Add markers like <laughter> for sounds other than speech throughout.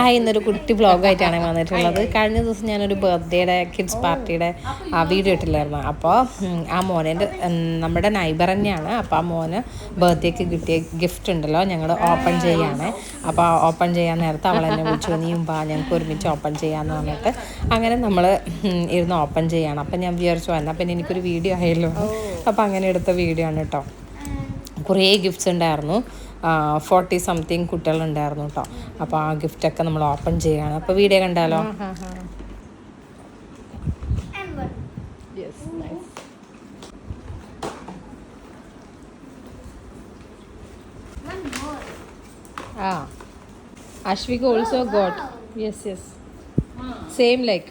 ആ ഇന്നൊരു കുട്ടി വ്ളോഗായിട്ടാണ് വന്നിട്ടുള്ളത്. കഴിഞ്ഞ ദിവസം ഞാനൊരു ബർത്ത്ഡേയുടെ കിഡ്സ് പാർട്ടിയുടെ ആ വീഡിയോ ഇട്ടില്ലായിരുന്നു. അപ്പോൾ ആ മോനെ നമ്മുടെ നൈബർ തന്നെയാണ്. അപ്പോൾ ആ മോന് ബർത്ത്ഡേക്ക് കിട്ടിയ ഗിഫ്റ്റ് ഉണ്ടല്ലോ ഞങ്ങൾ ഓപ്പൺ ചെയ്യാണ്. അപ്പോൾ ഓപ്പൺ ചെയ്യാൻ നേരത്തെ അവൾ എന്നെ വിളിച്ചു. നീയും പാ ഞങ്ങൾക്ക് ഒരുമിച്ച് ഓപ്പൺ ചെയ്യാമെന്ന് പറഞ്ഞിട്ട് അങ്ങനെ നമ്മൾ ഇരുന്ന് ഓപ്പൺ ചെയ്യാണ്. അപ്പം ഞാൻ വിചാരിച്ചു എന്നാൽ പിന്നെ എനിക്കൊരു വീഡിയോ ആയല്ലോ. അപ്പോൾ അങ്ങനെ എടുത്ത വീഡിയോ ആണ് കേട്ടോ കുറേ ഗിഫ്റ്റ്സ് ഉണ്ടായിരുന്നു. ഫോർട്ടി സംതിങ് കുട്ടികളുണ്ടായിരുന്നു കേട്ടോ അപ്പോൾ ആ ഗിഫ്റ്റൊക്കെ നമ്മൾ ഓപ്പൺ ചെയ്യാണ്. അപ്പോൾ വീഡിയോ കണ്ടാലോ. ആ Ashwika also got yes yes same like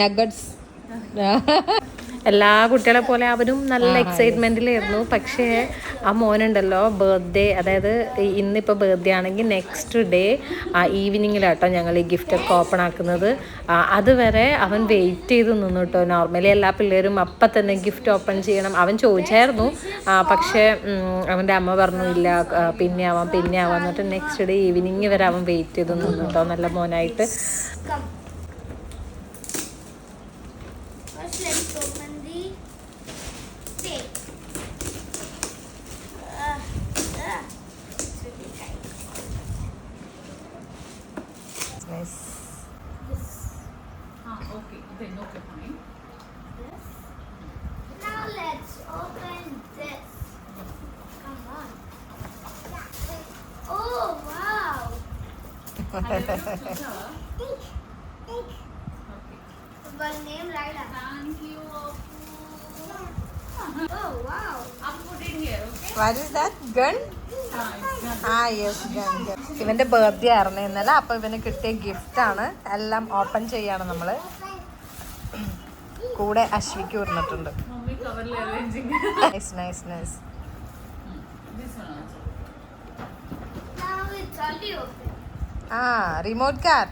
nuggets എല്ലാ കുട്ടികളെ പോലെ അവരും നല്ല എക്സൈറ്റ്മെന്റിലായിരുന്നു പക്ഷേ ആ മോനുണ്ടല്ലോ ബർത്ത്ഡേ അതായത് ഇന്നിപ്പോൾ ബർത്ത്ഡേ ആണെങ്കിൽ നെക്സ്റ്റ് ഡേ ഈവനിങ്ങിലാട്ടോ ഞങ്ങൾ ഈ ഗിഫ്റ്റൊക്കെ ഓപ്പൺ ആക്കുന്നത്. അതുവരെ അവൻ വെയിറ്റ് ചെയ്ത് നിന്നു കേട്ടോ നോർമലി എല്ലാ പിള്ളേരും അപ്പം തന്നെ ഗിഫ്റ്റ് ഓപ്പൺ ചെയ്യണം. അവൻ ചോദിച്ചായിരുന്നു. പക്ഷേ അവന്റെ അമ്മ പറഞ്ഞു ഇല്ല പിന്നെ ആവാം പിന്നെ ആവാം എന്നിട്ട് നെക്സ്റ്റ് ഡേ ഈവനിങ് വരെ അവൻ വെയിറ്റ് ചെയ്ത് നിന്നു കേട്ടോ നല്ല മോനായിട്ട്. Let's open Then okay, fine. This. Now let's open this. Come on. Oh wow! Sucha. Think, think. Okay. One name Laila. Thank you. Oh wow! I'll put it here, okay? What is that? Gun? Ah, yes, gun. ആ yes ഇവന്റെ birthday ആയിരുന്നു ഇന്നലെ അപ്പൊ ഇവന് കിട്ടിയ gift ആണ് എല്ലാം open ചെയ്യാണ് നമ്മൾ കൂടെ അശ്വിക്ക് വന്നിട്ടുണ്ട്. നൈസ് ആ remote car.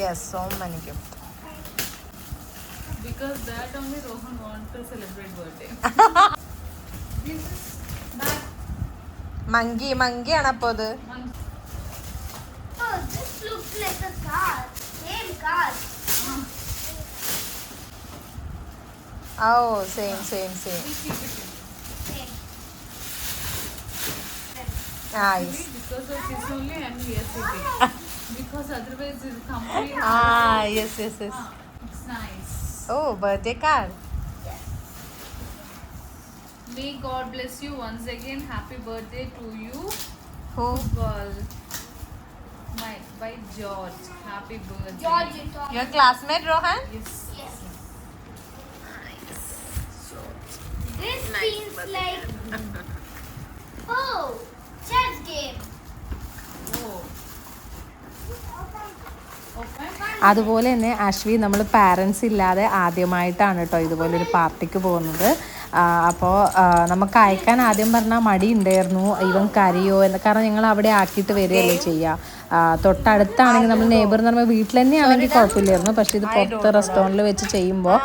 Yes so money gift Because that only Rohan want to celebrate birthday. Monkey മങ്കിയാണ് അപ്പോ ഇത് Oh, same, same, same. Nice. Because of this only and we are sitting. because otherwise it's complete. Ah, yes, yes, yes. Ah, it's nice. Oh, birthday card. May God bless you once again. Happy birthday to you. Who? Girl. My, by George. Happy birthday. George, Your classmate, Rohan? Yes. Yes. nice seems like. <laughs> Oh, chess game. Oh. അതുപോലെ തന്നെ അശ്വി നമ്മൾ parents ഇല്ലാതെ ആദ്യമായിട്ടാണ് കേട്ടോ ഇതുപോലൊരു പാർട്ടിക്ക് പോകുന്നത് അപ്പോൾ നമുക്ക് അയക്കാൻ ആദ്യം പറഞ്ഞാൽ മടി ഉണ്ടായിരുന്നു ഇവൻ കരയോ എന്ന് കാരണം ഞങ്ങൾ അവിടെ ആക്കിയിട്ട് വരികയല്ലേ ചെയ്യുക തൊട്ടടുത്താണെങ്കിൽ നമ്മൾ നെയ്ബർ എന്ന് പറയുമ്പോൾ വീട്ടിൽ തന്നെ ആണെങ്കിൽ കുഴപ്പമില്ലായിരുന്നു പക്ഷേ ഇത് പുറത്ത് റെസ്റ്റോറന്റിൽ വെച്ച് ചെയ്യുമ്പോൾ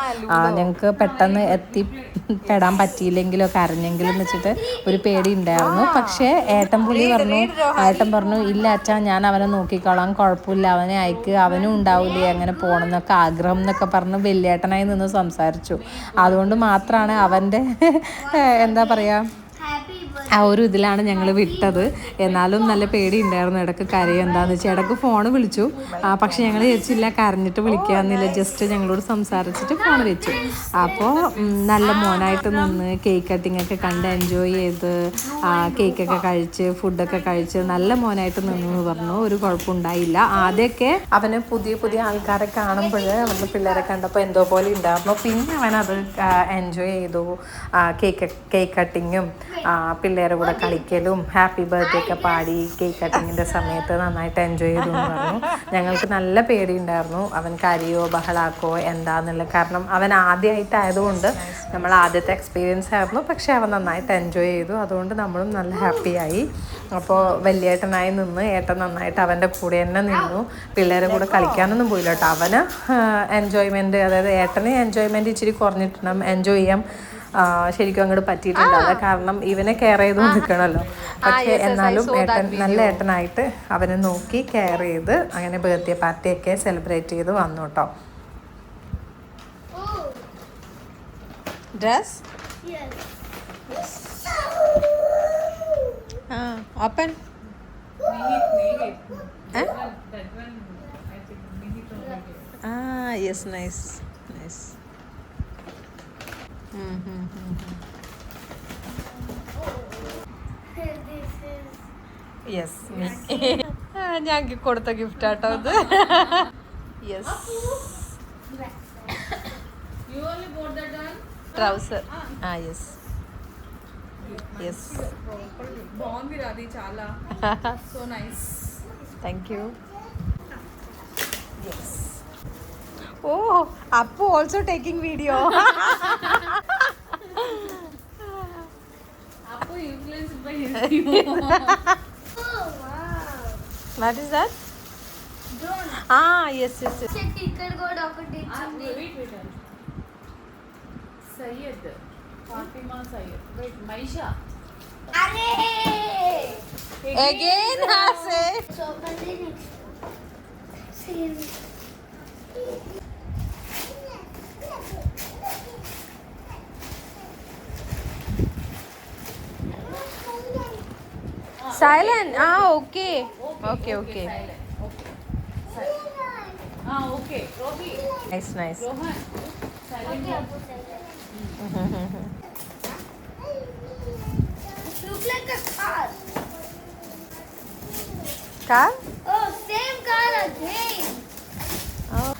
ഞങ്ങൾക്ക് പെട്ടെന്ന് എത്തി പെടാൻ പറ്റിയില്ലെങ്കിലോ കരഞ്ഞെങ്കിലും വെച്ചിട്ട് ഒരു പേടി ഉണ്ടായിരുന്നു പക്ഷേ ഏട്ടൻ പുള്ളി പറഞ്ഞു ഏട്ടൻ പറഞ്ഞു ഇല്ല അച്ഛാ ഞാൻ അവനെ നോക്കിക്കോളാം കുഴപ്പമില്ല അവനെ അയക്ക് അവനും ഉണ്ടാവില്ലേ അങ്ങനെ പോകണം എന്നൊക്കെ ആഗ്രഹം എന്നൊക്കെ പറഞ്ഞ് വലിയേട്ടനായി നിന്ന് സംസാരിച്ചു അതുകൊണ്ട് മാത്രമാണ് അവന്റെ എന്താ പറയുക. ആ ഒരു ഇതിലാണ് ഞങ്ങൾ വിട്ടത്. എന്നാലും നല്ല പേടി ഉണ്ടായിരുന്നു ഇടയ്ക്ക് കരയും. എന്താന്ന് വെച്ചാൽ ഇടയ്ക്ക് ഫോൺ വിളിച്ചു. പക്ഷെ ഞങ്ങൾ വിചാരിച്ചില്ല കരഞ്ഞിട്ട് വിളിക്കാന്നില്ല. ജസ്റ്റ് ഞങ്ങളോട് സംസാരിച്ചിട്ട് ഫോൺ വെച്ചു. അപ്പോൾ നല്ല മോനായിട്ട് നിന്ന് കേക്ക് കട്ടിംഗ് ഒക്കെ കണ്ട് എൻജോയ് ചെയ്ത് കേക്കൊക്കെ കഴിച്ച് ഫുഡൊക്കെ കഴിച്ച് നല്ല മോനായിട്ട് നിന്നു എന്ന് പറഞ്ഞു. ഒരു കുഴപ്പമുണ്ടായില്ല ആദ്യമൊക്കെ അവന് പുതിയ പുതിയ ആൾക്കാരെ കാണുമ്പോൾ അവന്റെ പിള്ളേരെ കണ്ടപ്പോൾ എന്തോ പോലെ ഉണ്ടായിരുന്നു. പിന്നെ അവനത് എൻജോയ് ചെയ്തു. കേക്ക് കേക്ക് കട്ടിങ്ങും പിള്ളേരുടെ കൂടെ കളിക്കലും ഹാപ്പി ബർത്ത്ഡേ ഒക്കെ പാടി കേക്ക് കട്ടിങ്ങിന്റെ സമയത്ത് നന്നായിട്ട് എൻജോയ് ചെയ്തു എന്ന് പറഞ്ഞു. ഞങ്ങൾക്ക് നല്ല പേടിയുണ്ടായിരുന്നു. അവൻ കരയോ ബഹളാക്കോ എന്താന്നുള്ള കാരണം അവൻ ആദ്യമായിട്ടായതുകൊണ്ട് നമ്മൾ ആദ്യത്തെ എക്സ്പീരിയൻസ് ആയിരുന്നു. പക്ഷെ അവൻ നന്നായിട്ട് എൻജോയ് ചെയ്തു. അതുകൊണ്ട് നമ്മളും നല്ല ഹാപ്പിയായി അപ്പോൾ വലിയേട്ടനായി നിന്ന് ഏട്ടൻ നന്നായിട്ട് അവന്റെ കൂടെ തന്നെ നിന്നു. പിള്ളേരെ കൂടെ കളിക്കാനൊന്നും പോയില്ല കേട്ടോ. അവന് എൻജോയ്മെന്റ് അതായത് ഏട്ടന് എൻജോയ്മെന്റ് ഇച്ചിരി കുറഞ്ഞിട്ടുണ്ടാകും എൻജോയ് ചെയ്യാൻ ആ, ശരിക്കും അങ്ങോട്ട് പറ്റിയിട്ടുണ്ടാവില്ല. കാരണം ഇവനെ കെയർ ചെയ്ത് നിൽക്കണമല്ലോ പക്ഷെ എന്നാലും ഏട്ടൻ നല്ല ഏട്ടനായിട്ട് അവനെ നോക്കി കെയർ ചെയ്ത് അങ്ങനെ ബർത്ത്ഡേ പാർട്ടിയൊക്കെ സെലിബ്രേറ്റ് ചെയ്ത് വന്നു കേട്ടോ ഡ്രസ് yes. ഓപ്പൺ ആ yes Eh? That one, that one, I think Nihit already. ആ yes nice nice This is. Yes ഞാൻ കൊടുത്ത ഗിഫ്റ്റ് ആട്ടോ ഇത് yes You only bought that one? Trouser ఆ ఎస్ ఎస్ బాగుంది అది చాలా so nice thank you yes oh Appu also taking video Appu influence by Oh, wow. What is that Drone. ఆ yes yes yes చెట్టు ఇక్కడ కూడా ఒకటి ఇచ్చింది wait wait Syed Fatima Syed wait Maisha అరే అగైన్ హాసే సో మళ్ళీ next same Silent. Ah, okay. Okay, okay. Ah, okay. Nice, nice. <laughs> Look like a car. Car? Oh, same car again. Oh.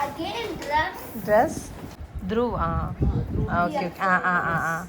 Again dress. Dress? Dhruv, ah. ah okay, okay. Ah, ah, ah, ah.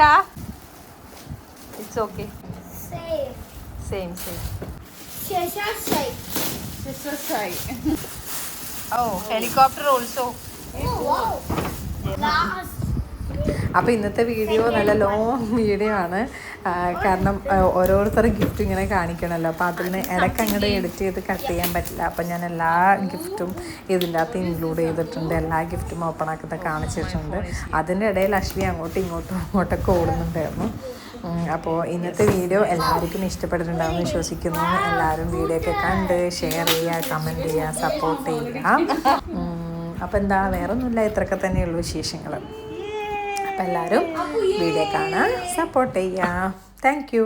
இருக்கா it's Same. Same. Same same Sheshasai. Sheshasai. oh, helicopter also. Oh, wow. Last. അപ്പോൾ ഇന്നത്തെ video നല്ല long video ആണ്. കാരണം ഓരോരുത്തരും gift ഇങ്ങനെ കാണിക്കണമല്ലോ അപ്പോൾ അതിൽ നിന്ന് ഇടയ്ക്ക് അങ്ങോട്ട് എഡിറ്റ് ചെയ്ത് കട്ട് ചെയ്യാൻ പറ്റില്ല. അപ്പോൾ ഞാൻ എല്ലാ ഗിഫ്റ്റും ഇതിന്റെ ഇൻക്ലൂഡ് ചെയ്തിട്ടുണ്ട്. എല്ലാ ഗിഫ്റ്റും ഓപ്പൺ ആക്കുന്ന കാണിച്ചിട്ടുണ്ട് അതിന്റെ ഇടയിൽ അശ്വി അങ്ങോട്ടും ഇങ്ങോട്ടും അങ്ങോട്ടൊക്കെ ഓടുന്നുണ്ടായിരുന്നു. അപ്പോൾ ഇന്നത്തെ വീഡിയോ എല്ലാവർക്കും ഇഷ്ടപ്പെട്ടിട്ടുണ്ടാവുമെന്ന് വിശ്വസിക്കുന്നു. എല്ലാവരും വീഡിയോ ഒക്കെ കണ്ട് ഷെയർ ചെയ്യുക കമന്റ് ചെയ്യുക സപ്പോർട്ട് ചെയ്യുക. അപ്പോൾ എന്താ വേറൊന്നുമില്ല. ഇത്രയൊക്കെ തന്നെയുള്ളൂ വിശേഷങ്ങൾ എല്ലാവരും വീഡിയോ കാണാൻ സപ്പോർട്ട് ചെയ്യുക താങ്ക്